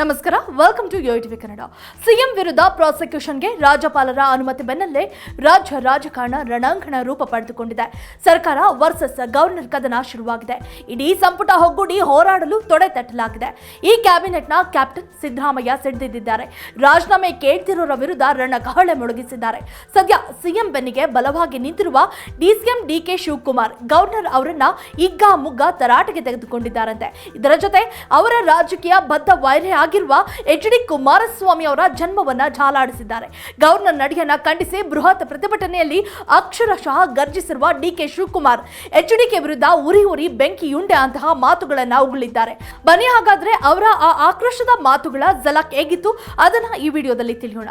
ನಮಸ್ಕಾರ welcome to TV Kannada CM ವಿರುದ್ಧ ಪ್ರಾಸಿಕ್ಯೂಷನ್ಗೆ ರಾಜ್ಯಪಾಲರ ಅನುಮತಿ ಬೆನ್ನಲ್ಲೇ ರಾಜ್ಯ ರಾಜಕಾರಣ ರಣಾಂಗಣ ರೂಪ ಪಡೆದುಕೊಂಡಿದೆ. ಸರ್ಕಾರ ವರ್ಸಸ್ ಗವರ್ನರ್ ಕದನ ಶುರುವಾಗಿದೆ. ಇಡೀ ಸಂಪುಟ ಒಗ್ಗೂಡಿ ಹೋರಾಡಲು ತೊಡೆ ತಟ್ಟಲಾಗಿದೆ. ಈ ಕ್ಯಾಬಿನೆಟ್ನ ಕ್ಯಾಪ್ಟನ್ ಸಿದ್ದರಾಮಯ್ಯ ಸಿಡಿದಿದ್ದಾರೆ ರಾಜೀನಾಮೆ ಕೇಳ್ತಿರೋರ ವಿರುದ್ಧ ರಣಕಹಳೆ ಮೊಳಗಿಸಿದ್ದಾರೆ. ಸದ್ಯ ಸಿಎಂ ಬೆನ್ನಿಗೆ ಬಲವಾಗಿ ನಿಂತಿರುವ ಡಿಸಿಎಂ ಡಿಕೆ ಶಿವಕುಮಾರ್, ಗವರ್ನರ್ ಅವರನ್ನ ಇಗ್ಗ ಮುಗ್ಗ ತರಾಟೆಗೆ ತೆಗೆದುಕೊಂಡಿದ್ದಾರಂತೆ. ಇದರ ಜೊತೆ ಅವರ ರಾಜಕೀಯ ಬದ್ಧ ವೈರ್ಯ ಆಗಿರುವ ಎಚ್ ಡಿ ಕುಮಾರಸ್ವಾಮಿ ಅವರ ಜನ್ಮವನ್ನ ಜಾಲಾಡಿಸಿದ್ದಾರೆ ಗವರ್ನರ್ ನಡೆಯನ್ನ ಖಂಡಿಸಿ ಬೃಹತ್ ಪ್ರತಿಭಟನೆಯಲ್ಲಿ ಅಕ್ಷರಶಃ ಗರ್ಜಿಸಿರುವ ಡಿಕೆ ಶಿವಕುಮಾರ್. ಎಚ್ ಡಿಕೆ ವಿರುದ್ಧ ಉರಿ ಉರಿ ಬೆಂಕಿಯುಂಡೆ ಅಂತಹ ಮಾತುಗಳನ್ನ ಉಗುಳಿದ್ದಾರೆ ಬನ್ನಿ ಹಾಗಾದ್ರೆ ಅವರ ಆ ಆಕ್ರೋಶದ ಮಾತುಗಳ ಝಲಕ್ ಹೇಗಿತ್ತು? ಅದನ್ನ ಈ ವಿಡಿಯೋದಲ್ಲಿ ತಿಳಿಯೋಣ.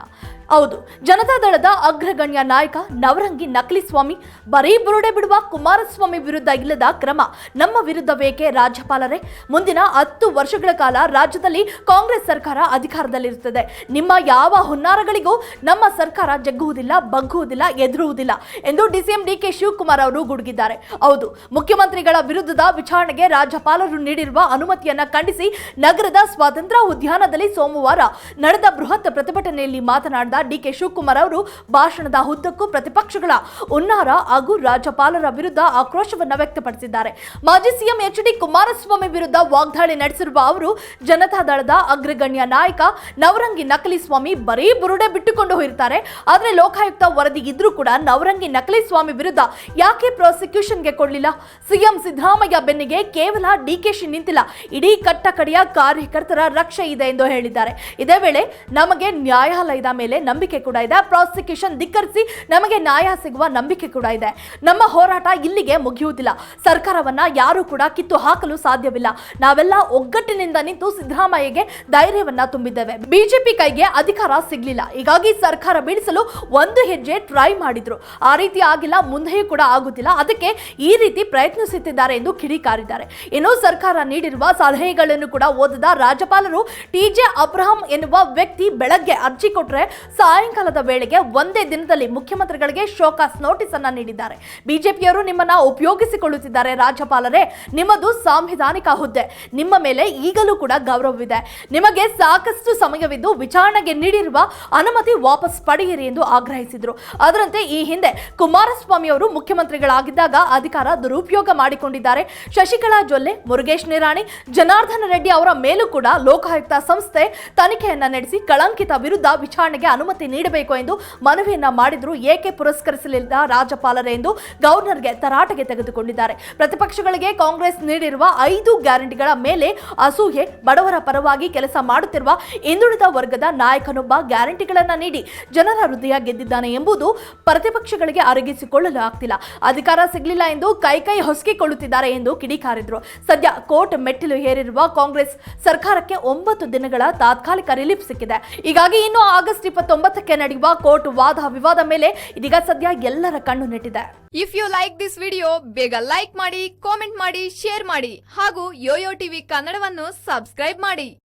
ಹೌದು, ಜನತಾದಳದ ಅಗ್ರಗಣ್ಯ ನಾಯಕ ನವರಂಗಿ ನಕಲಿ ಸ್ವಾಮಿ ಬರೀ ಬುರುಡೆ ಬಿಡುವ ಕುಮಾರಸ್ವಾಮಿ ವಿರುದ್ಧ ಇಲ್ಲದ ಕ್ರಮ ನಮ್ಮ ವಿರುದ್ಧ ಬೇಕೆ ರಾಜ್ಯಪಾಲರೇ? ಮುಂದಿನ ಹತ್ತು ವರ್ಷಗಳ ಕಾಲ ರಾಜ್ಯದಲ್ಲಿ ಕಾಂಗ್ರೆಸ್ ಸರ್ಕಾರ ಅಧಿಕಾರದಲ್ಲಿರುತ್ತದೆ. ನಿಮ್ಮ ಯಾವ ಹುನ್ನಾರಗಳಿಗೂ ನಮ್ಮ ಸರ್ಕಾರ ಜಗ್ಗುವುದಿಲ್ಲ, ಬಗ್ಗುವುದಿಲ್ಲ, ಎದುರುವುದಿಲ್ಲ ಎಂದು ಡಿಸಿಎಂ ಡಿಕೆ ಶಿವಕುಮಾರ್ ಅವರು ಗುಡುಗಿದ್ದಾರೆ. ಹೌದು, ಮುಖ್ಯಮಂತ್ರಿಗಳ ವಿರುದ್ಧದ ವಿಚಾರಣೆಗೆ ರಾಜ್ಯಪಾಲರು ನೀಡಿರುವ ಅನುಮತಿಯನ್ನ ಖಂಡಿಸಿ ನಗರದ ಸ್ವಾತಂತ್ರ್ಯ ಉದ್ಯಾನದಲ್ಲಿ ಸೋಮವಾರ ನಡೆದ ಬೃಹತ್ ಪ್ರತಿಭಟನೆಯಲ್ಲಿ ಮಾತನಾಡಿದ ಡಿಕೆ ಶಿವಕುಮಾರ್ ಅವರು, ಭಾಷಣದ ಉದ್ದಕ್ಕೂ ಪ್ರತಿಪಕ್ಷಗಳ ಉನ್ನಾರ ಹಾಗೂ ರಾಜ್ಯಪಾಲರ ವಿರುದ್ಧ ಆಕ್ರೋಶವನ್ನು ವ್ಯಕ್ತಪಡಿಸಿದ್ದಾರೆ. ಮಾಜಿ ಸಿಎಂ ಎಚ್ ಡಿ ಕುಮಾರಸ್ವಾಮಿ ವಿರುದ್ಧ ವಾಗ್ದಾಳಿ ನಡೆಸಿರುವ ಅವರು, ಜನತಾದಳದ ಅಗ್ರಗಣ್ಯ ನಾಯಕ ನವರಂಗಿ ನಕಲಿ ಸ್ವಾಮಿ ಬರೀ ಬುರುಡೆ ಬಿಟ್ಟುಕೊಂಡು ಹೋಗಿರ್ತಾರೆ. ಆದರೆ ಲೋಕಾಯುಕ್ತ ವರದಿ ಇದ್ರೂ ಕೂಡ ನವರಂಗಿ ನಕಲಿ ಸ್ವಾಮಿ ವಿರುದ್ಧ ಯಾಕೆ ಪ್ರಾಸಿಕ್ಯೂಷನ್ಗೆ ಕೊಡಲಿಲ್ಲ? ಸಿಎಂ ಸಿದ್ದರಾಮಯ್ಯ ಬೆನ್ನಿಗೆ ಕೇವಲ ಡಿಕೆಶಿ ನಿಂತಿಲ್ಲ. ಇಡೀ ಕಟ್ಟಕಡೆಯ ಕಾರ್ಯಕರ್ತರ ರಕ್ಷೆ ಇದೆ ಎಂದು ಹೇಳಿದ್ದಾರೆ. ಇದೇ ವೇಳೆ ನಮಗೆ ನ್ಯಾಯಾಲಯದ ಮೇಲೆ ನಂಬಿಕೆ ಕೂಡ ಇದೆ. ಪ್ರಾಸಿಕ್ಯೂಷನ್ ಧಿಕ್ಕರಿಸಿ ನಮಗೆ ನ್ಯಾಯ ಸಿಗುವ ನಂಬಿಕೆ ಕೂಡ ಇದೆ. ನಮ್ಮ ಹೋರಾಟ ಇಲ್ಲಿಗೆ ಮುಗಿಯುವುದಿಲ್ಲ. ಸರ್ಕಾರವನ್ನ ಯಾರು ಕೂಡ ಕಿತ್ತು ಹಾಕಲು ಸಾಧ್ಯವಿಲ್ಲ. ನಾವೆಲ್ಲ ಒಗ್ಗಟ್ಟಿನಿಂದ ನಿಂತು ಸಿದ್ದರಾಮಯ್ಯಗೆ ಧೈರ್ಯವನ್ನ ತುಂಬಿದ್ದೇವೆ. ಬಿಜೆಪಿ ಕೈಗೆ ಅಧಿಕಾರ ಸಿಗ್ಲಿಲ್ಲ. ಹೀಗಾಗಿ ಸರ್ಕಾರ ಬೀಳಿಸಲು ಒಂದು ಹೆಜ್ಜೆ ಟ್ರೈ ಮಾಡಿದ್ರು. ಆ ರೀತಿ ಆಗಿಲ್ಲ, ಮುಂದೆಯೂ ಕೂಡ ಆಗುತ್ತಿಲ್ಲ. ಅದಕ್ಕೆ ಈ ರೀತಿ ಪ್ರಯತ್ನಿಸುತ್ತಿದ್ದಾರೆ ಎಂದು ಕಿಡಿಕಾರಿದ್ದಾರೆ. ಇನ್ನು ಸರ್ಕಾರ ನೀಡಿರುವ ಸಲಹೆಗಳನ್ನು ಕೂಡ ಓದದ ರಾಜ್ಯಪಾಲರು ಟಿಜೆ ಅಬ್ರಹಂ ಎನ್ನುವ ವ್ಯಕ್ತಿ ಬೆಳಗ್ಗೆ ಅರ್ಜಿ ಕೊಟ್ಟರೆ ಸಾಯಂಕಾಲದ ವೇಳೆಗೆ ಒಂದೇ ದಿನದಲ್ಲಿ ಮುಖ್ಯಮಂತ್ರಿಗಳಿಗೆ ಶೋಕಾಸ್ ನೋಟಿಸ್ ಅನ್ನ ನೀಡಿದ್ದಾರೆ. ಬಿಜೆಪಿಯವರು ನಿಮ್ಮನ್ನ ಉಪಯೋಗಿಸಿಕೊಳ್ಳುತ್ತಿದ್ದಾರೆ ರಾಜ್ಯಪಾಲರೇ. ನಿಮ್ಮದು ಸಾಂವಿಧಾನಿಕ ಹುದ್ದೆ. ನಿಮ್ಮ ಮೇಲೆ ಈಗಲೂ ಕೂಡ ಗೌರವವಿದೆ. ನಿಮಗೆ ಸಾಕಷ್ಟು ಸಮಯವಿದ್ದು ವಿಚಾರಣೆಗೆ ನೀಡಿರುವ ಅನುಮತಿ ವಾಪಸ್ ಪಡೆಯಿರಿ ಎಂದು ಆಗ್ರಹಿಸಿದರು. ಅದರಂತೆ ಈ ಹಿಂದೆ ಕುಮಾರಸ್ವಾಮಿ ಅವರು ಮುಖ್ಯಮಂತ್ರಿಗಳಾಗಿದ್ದಾಗ ಅಧಿಕಾರ ದುರುಪಯೋಗ ಮಾಡಿಕೊಂಡಿದ್ದಾರೆ. ಶಶಿಕಲಾ ಜೊಲ್ಲೆ, ಮುರುಗೇಶ್ ನಿರಾಣಿ, ಜನಾರ್ದನ ರೆಡ್ಡಿ ಅವರ ಮೇಲೂ ಕೂಡ ಲೋಕಾಯುಕ್ತ ಸಂಸ್ಥೆ ತನಿಖೆಯನ್ನ ನಡೆಸಿ ಕಳಂಕಿತ ವಿರುದ್ಧ ವಿಚಾರಣೆಗೆ ಅನುಮತಿ ನೀಡಬೇಕು ಎಂದು ಮನವಿಯನ್ನ ಮಾಡಿದ್ರು. ಏಕೆ ಪುರಸ್ಕರಿಸಲಿಲ್ಲ ರಾಜ್ಯಪಾಲರೇ ಎಂದು ಗವರ್ನರ್ಗೆ ತರಾಟೆಗೆ ತೆಗೆದುಕೊಂಡಿದ್ದಾರೆ. ಪ್ರತಿಪಕ್ಷಗಳಿಗೆ ಕಾಂಗ್ರೆಸ್ ನೀಡಿರುವ ಐದು ಗ್ಯಾರಂಟಿಗಳ ಮೇಲೆ ಅಸೂಯೆ ಬಡವರ ಪರವಾಗಿ ಕೆಲಸ ಮಾಡುತ್ತಿರುವ ಹಿಂದುಳಿದ ವರ್ಗದ ನಾಯಕನೊಬ್ಬ ಗ್ಯಾರಂಟಿಗಳನ್ನ ನೀಡಿ ಜನರ ಹೃದಯ ಗೆದ್ದಿದ್ದಾನೆ ಎಂಬುದು ಪ್ರತಿಪಕ್ಷಗಳಿಗೆ ಅರಗಿಸಿಕೊಳ್ಳಲು ಆಗ್ತಿಲ್ಲ ಅಧಿಕಾರ ಸಿಗಲಿಲ್ಲ ಎಂದು ಕೈ ಕೈ ಹೊಸಕಿಕೊಳ್ಳುತ್ತಿದ್ದಾರೆ ಎಂದು ಕಿಡಿಕಾರಿದ್ರು. ಸದ್ಯ ಕೋರ್ಟ್ ಮೆಟ್ಟಿಲು ಏರಿರುವ ಕಾಂಗ್ರೆಸ್ ಸರ್ಕಾರಕ್ಕೆ ಒಂಬತ್ತು ದಿನಗಳ ತಾತ್ಕಾಲಿಕ ರಿಲೀಫ್ ಸಿಕ್ಕಿದೆ. ಹೀಗಾಗಿ ಇನ್ನು ಆಗಸ್ಟ್ ಇಪ್ಪತ್ತೊಂಬತ್ತಕ್ಕೆ ನಡೆಯುವ ಕೋರ್ಟ್ ವಾದ ವಿವಾದ ಮೇಲೆ ಇದೀಗ ಸದ್ಯ ಎಲ್ಲರ ಕಣ್ಣು ನೆಟ್ಟಿದೆ. If you like this video ಬೇಗ ಲೈಕ್ ಮಾಡಿ ಕಾಮೆಂಟ್ ಮಾಡಿ ಶೇರ್ ಮಾಡಿ ಹಾಗೂ ಯೋಯೋ ಟಿವಿ ಕನ್ನಡವನ್ನು ಸಬ್ಸ್ಕ್ರೈಬ್ ಮಾಡಿ.